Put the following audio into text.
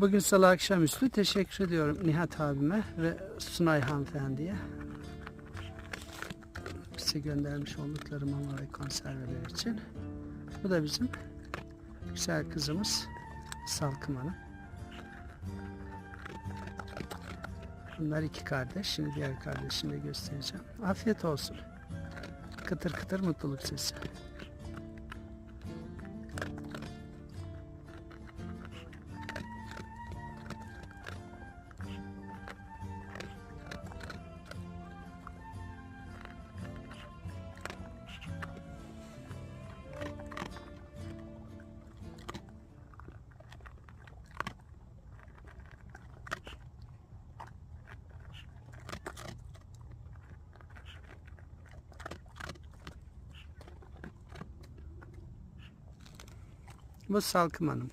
Bugün salı akşamüstü teşekkür ediyorum Nihat abime ve Sunay hanımefendiye. Bize göndermiş oldukları mama ve konserveler için. Bu da bizim güzel kızımız Salkım Hanım. Bunlar iki kardeş. Şimdi diğer kardeşini de göstereceğim. Afiyet olsun. Kıtır kıtır mutluluk sesi. Salkım Hanım.